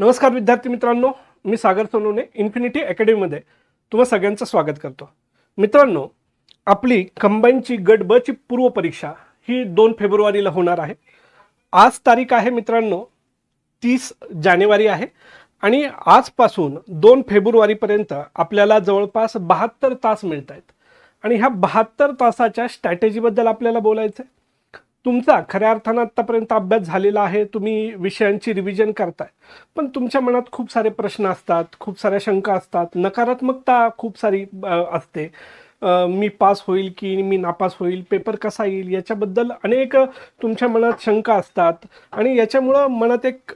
नमस्कार विद्यार्थी मित्रांनो मी सागर सोनवणे इन्फिनिटी अकॅडमीमध्ये तुम्हा सगळ्यांचं स्वागत करतो. मित्रांनो आपली कंबाईनची गट ब ची पूर्वपरीक्षा ही दोन फेब्रुवारीला होणार आहे. आज तारीख आहे मित्रांनो तीस जानेवारी आहे आणि आजपासून दोन फेब्रुवारीपर्यंत आपल्याला जवळपास बहात्तर तास मिळत आहेत आणि ह्या बहात्तर तासाच्या स्ट्रॅटेजीबद्दल आपल्याला बोलायचं आहे तुमचा खऱ्या अर्थानं आत्तापर्यंत अभ्यास झालेला आहे तुम्ही विषयांची रिव्हिजन करताय. पण तुमच्या मनात खूप सारे प्रश्न असतात खूप साऱ्या शंका असतात. नकारात्मकता खूप सारी असते. मी पास होईल की मी नापास होईल पेपर कसा येईल याच्याबद्दल अनेक तुमच्या मनात शंका असतात. आणि याच्यामुळं मनात एक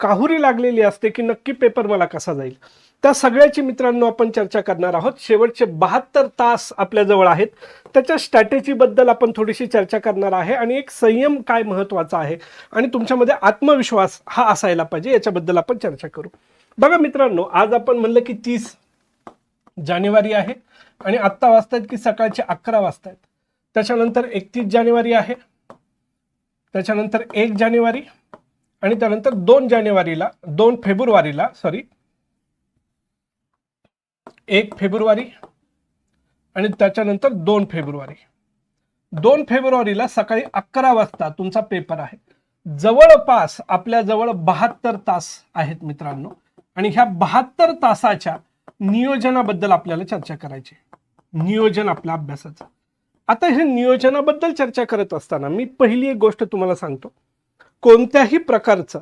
काहुरी लागलेली असते की नक्की पेपर मला कसा जाईल. त्या सगळ्याची मित्रांनो आपण चर्चा करणार आहोत. शेवटचे बहात्तर तास आपल्याजवळ आहेत. त्याच्या स्ट्रॅटेजीबद्दल आपण थोडीशी चर्चा करणार आहे आणि एक संयम काय महत्त्वाचा आहे आणि तुमच्यामध्ये आत्मविश्वास हा असायला पाहिजे याच्याबद्दल आपण चर्चा करू. बघा मित्रांनो आज आपण म्हणलं की तीस जानेवारी आहे आणि आत्ता वाजतायत की सकाळचे अकरा वाजतायत. त्याच्यानंतर एकतीस जानेवारी आहे त्याच्यानंतर एक जानेवारी आणि त्यानंतर दोन जानेवारीला दोन फेब्रुवारीला सॉरी एक फेब्रुवारी आणि त्याच्यानंतर दोन फेब्रुवारी. दोन फेब्रुवारीला सकाळी अकरा वाजता तुमचा पेपर आहे. जवळपास आपल्याजवळ बहात्तर तास आहेत मित्रांनो. आणि ह्या बहात्तर तासाच्या नियोजनाबद्दल आपल्याला चर्चा करायची. नियोजन आपल्या अभ्यासाचं. आता हे नियोजनाबद्दल चर्चा करत असताना मी पहिली एक गोष्ट तुम्हाला सांगतो. कोणत्याही प्रकारचं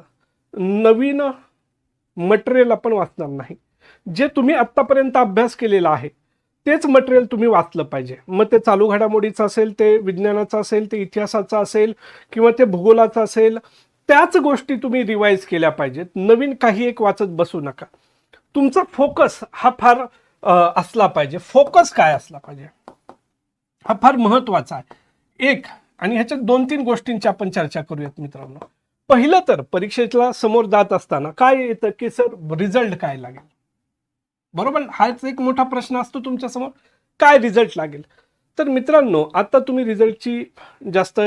नवीन मटेरियल आपण वाचणार नाही. जे तुम्ही आत्तापर्यंत अभ्यास केलेला आहे तेच मटेरियल तुम्ही वाचलं पाहिजे. मग ते चालू घडामोडीचं असेल ते विज्ञानाचं असेल ते इतिहासाचं असेल किंवा ते भूगोलाचं असेल त्याच गोष्टी तुम्ही रिवाईज केल्या पाहिजेत. नवीन काही एक वाचत बसू नका. तुमचा फोकस हा फार असला पाहिजे. फोकस काय असला पाहिजे? हा फार महत्त्वाचा आहे. एक आणि ह्याच्यात दोन तीन गोष्टींची आपण चर्चा करूयात मित्रांनो. पहिलं तर परीक्षेला समोर जात असताना काय येतं की सर रिझल्ट काय लागेल? बरोबर? हाच एक मोठा प्रश्न असतो तुमच्यासमोर. काय रिझल्ट लागेल? तर मित्रांनो आता तुम्ही रिझल्टची जास्त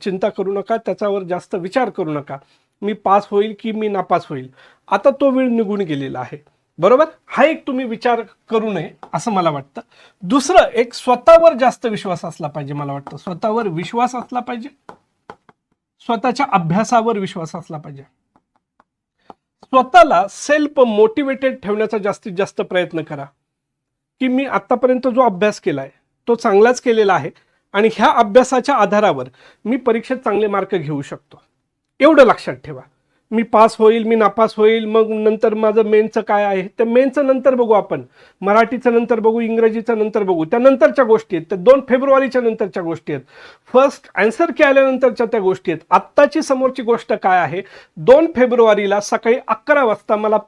चिंता करू नका. त्याच्यावर जास्त विचार करू नका. मी पास होईल की मी नापास होईल? आता तो वेळ निघून गेलेला आहे. बरोबर? हा एक तुम्ही विचार करू नये असं मला वाटतं. दुसरं एक स्वतःवर जास्त विश्वास असला पाहिजे मला वाटतं. स्वतःवर विश्वास असला पाहिजे. स्वतःच्या अभ्यासावर विश्वास असला पाहिजे. स्वतःला सेल्फ मोटिवेटेड ठेवण्याचा जास्तीत जास्त प्रयत्न करा. की मी आत्तापर्यंत जो अभ्यास केला आहे तो चांगलाच केलेला आहे आणि ह्या अभ्यासाच्या आधारावर मी परीक्षेत चांगले मार्क घेऊ शकतो. एवढं लक्षात ठेवा. मी पास होईल मी नापास होईल मग नंतर माझं मेनचं काय आहे? त्या मेनचं नंतर बघू आपण. मराठीचं नंतर बघू इंग्रजीचं नंतर बघू. त्या नंतरच्या गोष्टी आहेत. त्या दोन फेब्रुवारीच्या नंतरच्या गोष्टी आहेत. फर्स्ट आन्सर के आल्यानंतरच्या त्या गोष्टी आहेत. आत्ताची समोरची गोष्ट काय आहे? दोन फेब्रुवारीला सकाळी अकरा वाजता मला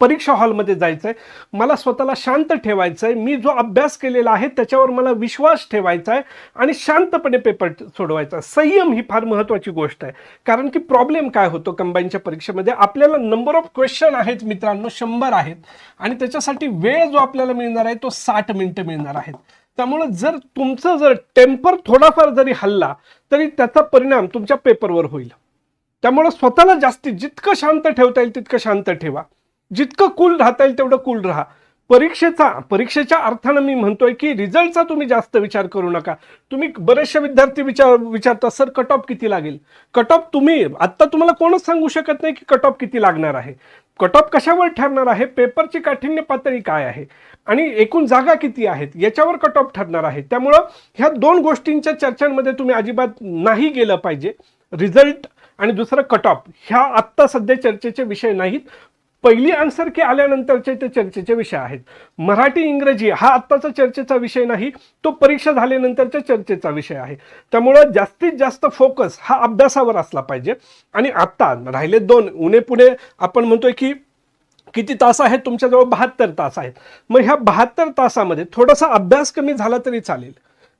परीक्षा हॉलमध्ये जायचं आहे मला स्वतःला शांत ठेवायचं आहे मी जो अभ्यास केलेला आहे त्याच्यावर मला विश्वास ठेवायचा आहे आणि शांतपणे पेपर सोडवायचा. आहे. संयम ही फार महत्त्वाची गोष्ट आहे. कारण की प्रॉब्लेम काय होतो कंबाईनच्या परीक्षेमध्ये? आपल्याला नंबर ऑफ क्वेश्चन आहेत मित्रांनो शंभर आहेत. आणि त्याच्यासाठी वेळ जो आपल्याला मिळणार आहे तो साठ मिनिटं मिळणार आहेत त्यामुळं जर तुमचं जर टेम्पर थोडाफार जरी हल्ला तरी त्याचा परिणाम तुमच्या पेपरवर होईल. त्यामुळं स्वतःला जास्तीत जितकं शांत ठेवता येईल तितकं शांत ठेवा. जितकं कूल राहता येईल तेवढं कूल राहा. परीक्षेचा परीक्षेच्या अर्थानं मी म्हणतोय की रिझल्टचा तुम्ही जास्त विचार करू नका. तुम्ही बरेचसे विद्यार्थी विचार विचारता सर कट ऑफ किती लागेल? कट ऑफ तुम्ही आत्ता तुम्हाला कोणच सांगू शकत नाही की कट ऑफ किती लागणार आहे. कट ऑफ कशावर ठरणार आहे? पेपरची काठिण्य पातळी काय आहे? आणि एकूण जागा किती आहेत? याच्यावर कट ऑफ ठरणार आहे. त्यामुळं ह्या दोन गोष्टींच्या चर्चांमध्ये तुम्ही अजिबात नाही गेलं पाहिजे. रिझल्ट आणि दुसरं कट ऑफ ह्या आत्ता सध्या चर्चेचे विषय नाहीत. पहिली आन्सर की आल्यानंतरचे ते चर्चेचे विषय आहेत. मराठी इंग्रजी हा आत्ताचा चर्चेचा विषय नाही तो परीक्षा झाल्यानंतरच्या चर्चेचा विषय आहे. त्यामुळं जास्तीत जास्त फोकस हा अभ्यासावर असला पाहिजे. आणि आत्ता राहिले दोन उणे पुणे आपण म्हणतोय की किती तास आहेत? तुमच्याजवळ बहात्तर तास आहेत. मग ह्या बहात्तर तासामध्ये थोडासा अभ्यास कमी झाला तरी चालेल.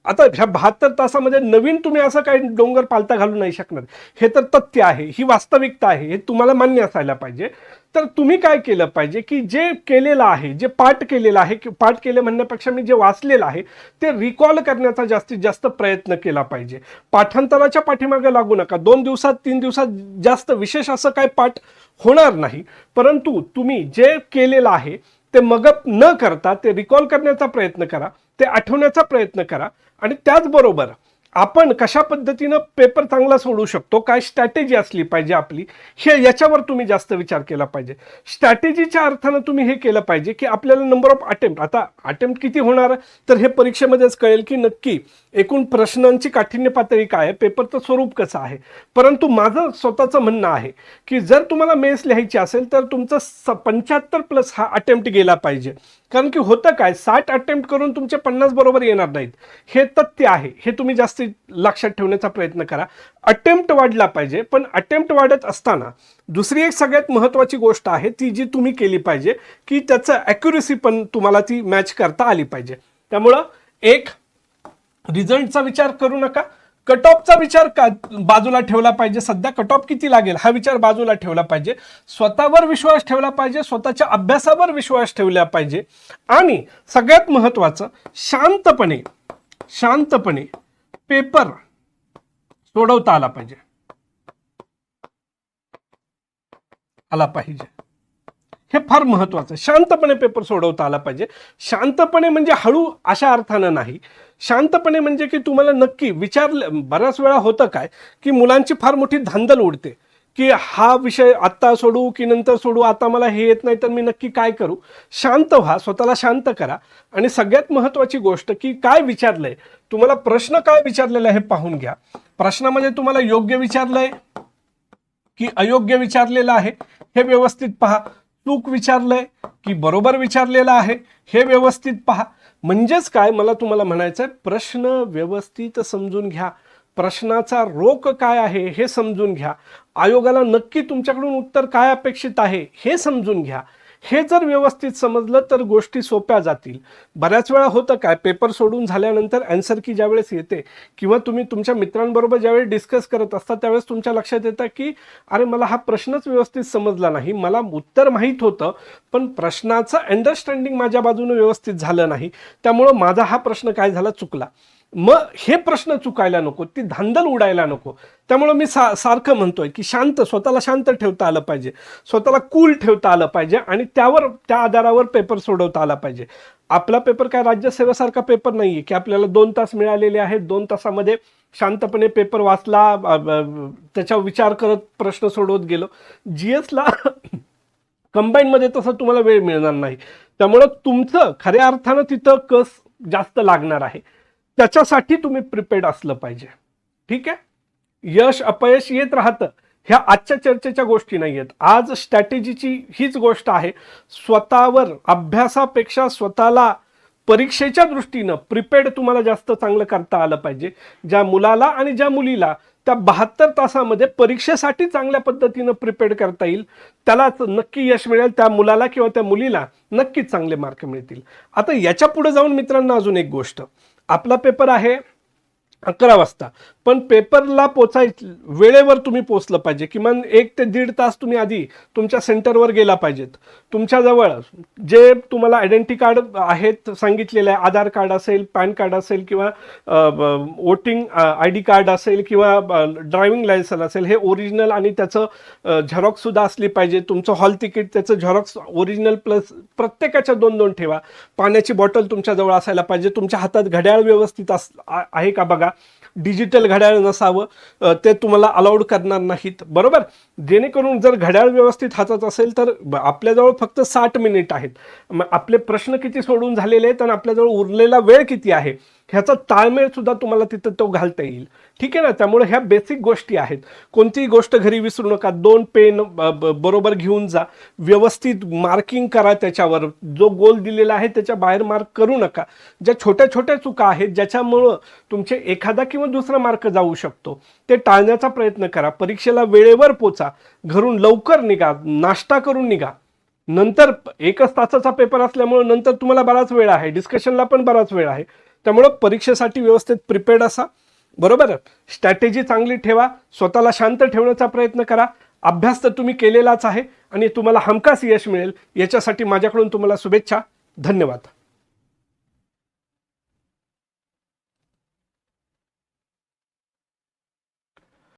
आता ह्या बहात्तर तासामध्ये नवीन तुम्ही असं काही डोंगर पालता घालू नाही शकणार. हे तर तथ्य आहे ही वास्तविकता आहे हे तुम्हाला मान्य असायला पाहिजे. तर तुम्ही काय केलं पाहिजे की जे केलेलं आहे जे पाठ केलेलं आहे की पाठ केले म्हणण्यापेक्षा मी जे वाचलेलं आहे ते रिकॉल करण्याचा जास्तीत जास्त प्रयत्न केला पाहिजे. पाठांतराच्या पाठीमागे लागू नका. दोन दिवसात तीन दिवसात जास्त विशेष असं काय पाठ होणार नाही. परंतु तुम्ही जे केलेलं आहे ते मगप न करता ते रिकॉल करण्याचा प्रयत्न करा ते आठवण्याचा प्रयत्न करा आणि त्याचबरोबर आपण कशा पद्धतीनं पेपर चांगला सोडू शकतो? काय स्ट्रॅटेजी असली पाहिजे आपली? हे याच्यावर तुम्ही जास्त विचार केला पाहिजे. स्ट्रॅटेजीच्या अर्थानं तुम्ही हे केलं पाहिजे की आपल्याला नंबर ऑफ अटेम्प्ट आता अटेम्प्ट किती होणार? तर हे परीक्षेमध्येच कळेल की नक्की एकूण प्रश्नांची काठिण्य पातळी काय आहे? पेपरचं स्वरूप कसं आहे? परंतु माझं स्वतःचं म्हणणं आहे की जर तुम्हाला मेन्स लिहायची असेल तर तुमचं स पंच्याहत्तर प्लस हा अटेम्प्ट गेला पाहिजे. कारण की होतं काय? साठ अटेम्प्ट करून तुमचे पन्नास बरोबर येणार नाहीत. हे तथ्य आहे. हे तुम्ही जास्त लक्षात ठेवण्याचा प्रयत्न करा. अटेम्प्ट वाढला पाहिजे पण अटेम्प्ट वाढत असताना दुसरी एक सगळ्यात महत्त्वाची गोष्ट आहे ती जी तुम्ही केली पाहिजे की त्याचं ॲक्युरेसी पण तुम्हाला ती मॅच करता आली पाहिजे. त्यामुळं एक रिझल्टचा विचार करू नका. कट ऑफचा विचार का बाजूला ठेवला पाहिजे? सध्या कट ऑफ किती लागेल? हा विचार बाजूला ठेवला पाहिजे. स्वतःवर विश्वास ठेवला पाहिजे स्वतःच्या अभ्यासावर विश्वास ठेवला पाहिजे. आणि सगळ्यात महत्त्वाचं शांतपणे शांतपणे पेपर सोडवता आला पाहिजे. आला पाहिजे. हे फार महत्वाचं आहे. शांतपणे पेपर सोडवता आला पाहिजे. शांतपणे म्हणजे हळू अशा अर्थानं नाही. शांतपणे म्हणजे की तुम्हाला नक्की विचारलं बऱ्याच वेळा होतं काय की मुलांची फार मोठी धांदल उडते. की हा विषय आत्ता सोडू की नंतर सोडू आता मला हे येत नाही तर मी नक्की काय करू? शांत व्हा स्वतःला शांत करा. आणि सगळ्यात महत्त्वाची गोष्ट की काय विचारलंय? तुम्हाला प्रश्न काय विचारलेला आहे हे पाहून घ्या. प्रश्नामध्ये तुम्हाला योग्य विचारलंय की अयोग्य विचारलेलं आहे हे व्यवस्थित पहा. चूक विचारलंय की बरोबर विचारलेलं आहे हे व्यवस्थित पहा. म्हणजेच काय? मला तुम्हाला म्हणायचं आहे प्रश्न व्यवस्थित समजून घ्या. प्रश्नाचा रोख काय आहे हे समजून घ्या. आयोगाला नक्की तुमच्याकडून उत्तर काय अपेक्षित आहे हे समजून घ्या. हे जर व्यवस्थित समजलं तर गोष्टी सोप्या जातील. बऱ्याच वेळा होतं काय पेपर सोडून झाल्यानंतर अँसर की ज्यावेळेस येते किंवा तुम्ही तुमच्या मित्रांबरोबर ज्यावेळेस डिस्कस करत असता त्यावेळेस तुमच्या लक्षात येतं की अरे मला हा प्रश्नच व्यवस्थित समजला नाही. मला उत्तर माहीत होतं पण प्रश्नाचं अंडरस्टँडिंग माझ्या बाजूने व्यवस्थित झालं नाही. त्यामुळं माझा हा प्रश्न काय झाला? चुकला. मग हे प्रश्न चुकायला नको ती धांदल उडायला नको. त्यामुळं मी सा सारखं म्हणतोय की शांत स्वतःला शांत ठेवता आलं पाहिजे. स्वतःला कूल ठेवता आलं पाहिजे आणि त्यावर त्या आधारावर पेपर सोडवता आला पाहिजे. आपला पेपर काय राज्यसेवेसारखा पेपर नाही आहे की आपल्याला दोन तास मिळालेले आहेत दोन तासामध्ये शांतपणे पेपर वाचला त्याचा विचार करत प्रश्न सोडवत गेलो. जी एसला कंबाईनमध्ये तसं तुम्हाला वेळ मिळणार नाही. त्यामुळं तुमचं खऱ्या अर्थानं तिथं कस जास्त लागणार आहे? त्याच्यासाठी तुम्ही प्रिपेड असलं पाहिजे. ठीक आहे? यश अपयश येत राहतं. ह्या आजच्या चर्चेच्या गोष्टी नाही आहेत. आज स्ट्रॅटेजीची हीच गोष्ट आहे. स्वतःवर अभ्यासापेक्षा स्वतःला परीक्षेच्या दृष्टीनं प्रिपेड तुम्हाला जास्त चांगलं करता आलं पाहिजे. ज्या मुलाला आणि ज्या मुलीला त्या बहात्तर तासामध्ये परीक्षेसाठी चांगल्या पद्धतीनं प्रिपेड करता येईल. त्यालाच नक्की यश मिळेल. त्या मुलाला किंवा त्या मुलीला नक्कीच चांगले मार्क मिळतील. आता याच्यापुढे जाऊन मित्रांनो अजून एक गोष्ट. आपला पेपर आहे. अकरा वाजता. पण पेपरला पोचाय वेळेवर तुम्ही पोचलं पाहिजे. किमान एक ते दीड तास तुम्ही आधी तुमच्या सेंटरवर गेला पाहिजेत. तुमच्याजवळ जे तुम्हाला आयडेंटिटी कार्ड आहेत सांगितलेले आहे आधार कार्ड असेल पॅन कार्ड असेल किंवा वोटिंग आय डी कार्ड असेल किंवा ड्रायव्हिंग लायसन असेल हे ओरिजिनल आणि त्याचं झेरॉक्ससुद्धा असली पाहिजे. तुमचं हॉल तिकीट त्याचं झेरॉक्स ओरिजिनल प्लस प्रत्येकाच्या दोन दोन ठेवा. पाण्याची बॉटल तुमच्याजवळ असायला पाहिजे. तुमच्या हातात घड्याळ व्यवस्थित अस आहे का बघा? डिजिटल घड्याळ नसावं ते तुम्हाला अलाउड करणार नाहीत. बरोबर? जेणेकरून जर घड्याळ व्यवस्थित हातात असेल तर आपल्याजवळ फक्त साठ मिनिट आहेत. मग आपले प्रश्न किती सोडून झालेले आहेत आणि आपल्याजवळ उरलेला वेळ किती आहे? ह्याचा ताळमेळ सुद्धा तुम्हाला तिथं तो घालता येईल. ठीक आहे ना? त्यामुळे ह्या बेसिक गोष्टी आहेत. कोणतीही गोष्ट घरी विसरू नका. दोन पेन ब- बरोबर घेऊन जा. व्यवस्थित मार्किंग करा त्याच्यावर. जो गोल दिलेला आहे त्याच्या बाहेर मार्क करू नका. ज्या छोट्या छोट्या चुका आहेत ज्याच्यामुळं तुमचे एखादा किंवा दुसरा मार्क जाऊ शकतो ते टाळण्याचा प्रयत्न करा. परीक्षेला वेळेवर पोचा. घरून लवकर निघा. नाश्ता करून निघा. नंतर एकच तासाचा पेपर असल्यामुळे नंतर तुम्हाला बराच वेळ आहे. डिस्कशनला पण बराच वेळ आहे. त्यामुळं परीक्षेसाठी व्यवस्थित प्रिपेअर्ड असा. बरोबर? स्ट्रॅटेजी चांगली ठेवा स्वतःला शांत ठेवण्याचा प्रयत्न करा. अभ्यास तर तुम्ही केलेलाच आहे आणि तुम्हाला हमखास यश मिळेल. याच्यासाठी माझ्याकडून तुम्हाला शुभेच्छा. धन्यवाद.